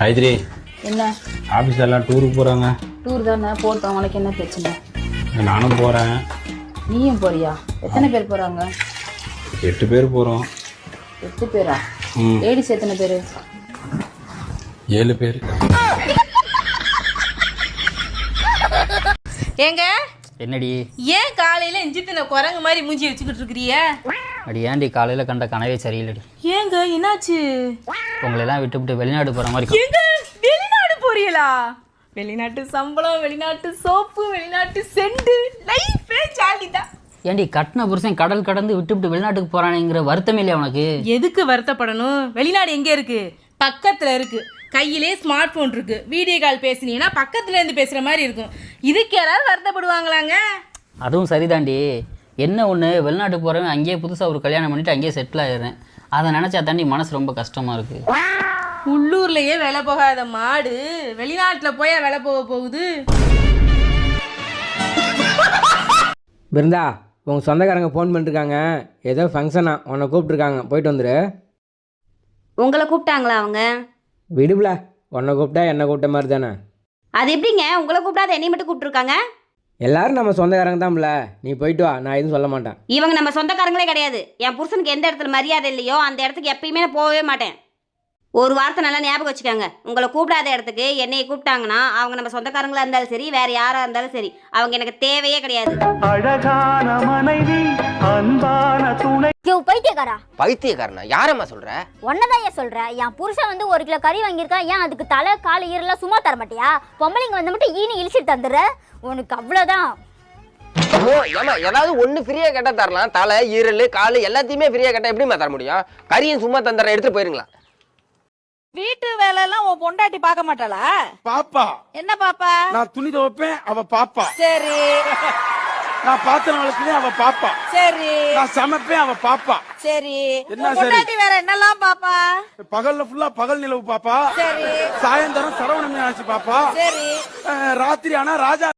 காயத்ரி என்ன? ஆஃபீஸில் எல்லாம் டூருக்கு போகிறாங்க டூர் தானே? போட்டோம். உனக்கு என்ன பிரச்சனை? நானும் போகிறேன் நீயும் போறியா? எத்தனை பேர் போறாங்க? எட்டு பேர் போகிறோம் எட்டு பேரா? லேடிஸ் எத்தனை பேர்? ஏழு பேர். ஏங்க? என்னடி? ஏன் காலையில இஞ்சித்தின குரங்கு மாதிரி மூஞ்சி வச்சுக்கிட்டு இருக்கிறிய? அடி ஏன்டி காலையில் கண்ட கனவே சரியில்லடி. ஏங்க என்னாச்சு? உங்களை எல்லாம் விட்டுவிட்டு வெளிநாடு போகிற மாதிரி இருக்கு. எங்க? வெளிநாடு போறீங்களா வெளிநாட்டு சம்பளம் வெளிநாட்டு சோப்பு வெளிநாட்டு செண்டு. லைஃபே ஜாலி தான் ஏன்டி கட்டின புருஷன் கடல் கடந்து விட்டுவிட்டு வெளிநாட்டுக்கு போகிறானேங்கிற வருத்தமே இல்லையா உனக்கு? எதுக்கு வருத்தப்படணும்? வெளிநாடு எங்க இருக்கு? பக்கத்துல இருக்கு. கையிலே ஸ்மார்ட் போன் இருக்கு. வீடியோ கால் பேசுனீங்கன்னா பக்கத்துல இருந்து பேசுற மாதிரி இருக்கும். இதுக்கு யாராவது வருத்தப்படுவாங்களாங்க? அதுவும் சரிதாண்டி. என்ன ஒன்று வெளிநாட்டுக்கு போகிறவன் அங்கேயே புதுசாக ஒரு கல்யாணம் பண்ணிட்டு அங்கேயே செட்டில் ஆயிடுறேன். அதை நினச்சா தாண்டி மனசு ரொம்ப கஷ்டமாக இருக்குது உள்ளூர்லயே வேலை போகாத மாடு வெளிநாட்டுல போய் வேலை போக போகுது? பிருந்தா உங்கள் சொந்தக்காரங்க ஃபோன் பண்ணிருக்காங்க. ஏதோ ஃபங்க்ஷனா உன்னை கூப்பிட்ருக்காங்க போயிட்டு வந்துரு. உங்களை கூப்பிட்டாங்களா அவங்க? விடுப்ல உன்னை கூப்பிட்டா என்னை கூப்பிட்ட மாதிரி தானே? அது எப்படிங்க? உங்களை கூப்பிடாத என்னை மட்டும் கூப்பிட்டுருக்காங்க? எல்லாரும் நம்ம சொந்தக்காரங்க தான்ல. நீ போயிட்டு வா. நான் எதுவும் சொல்ல மாட்டேன். இவங்க நம்ம சொந்தக்காரங்களே கிடையாது. என் புருஷனுக்கு எந்த இடத்துல மரியாதை இல்லையோ அந்த இடத்துக்கு எப்பயுமே நான் போகவே மாட்டேன். ஒரு வார்த்தை நல்லா ஞாபகம் வச்சுக்கோங்க. உங்களை கூப்பிடாத இடத்துக்கு என்னைய கூப்பிட்டாங்கன்னா அவங்க நம்ம சொந்தக்காரங்களா இருந்தாலும் சரி வேற யாரா இருந்தாலும் சரி அவங்க எனக்கு தேவையே கிடையாது. அழகான மனைவி அன்பான துணை யோ பைத்தியக்காரா? பைத்தியக்காரனா? யாரம்மா சொல்ற? ஒன்னதான் ஏன் சொல்ற. என் புருஷன் வந்து ஒரு கிலோ கறி வாங்கியிருக்கான். ஏன் அதுக்கு தலை கால் ஈரெல்லாம் சும்மா தர மாட்டியா? பொம்பளைங்க வந்து மட்டும் ஈனி இழிச்சிட்டு தந்துடுற? உனக்கு அவ்வளோதான் ஓ ஏமா ஏதாவது ஒண்ணு ஃப்ரீயா கேட்டா தரலாம். தலை ஈரல் காலு எல்லாத்தையுமே ஃப்ரீயா கேட்டா எப்படிம்மா தர முடியும்? கறியும் சும்மா தந்துடுறேன் எடுத்துட்டு போயிருங்களா? வீட்டு வேலை எல்லாம் உன் பொண்டாட்டி பார்க்க மாட்டாளா? பாப்பா. என்ன பாப்பா? நான் துணி துவைப்பேன் அவ பாப்பா. சரி. நான் பாத்திரம் வளர்க்கிறேன் அவ பாப்பா. சரி. நான் சமைப்பேன் அவ பாப்பா. சரி. என்ன சரி? வேற என்னெல்லாம் பாப்பா? பகல்ல ஃபுல்லா பகல் நிலவு பாப்பா. சரி. சாயந்தரம் சரவண மீனாட்சி பாப்பா. சரி. ராத்திரி ஆனா ராஜா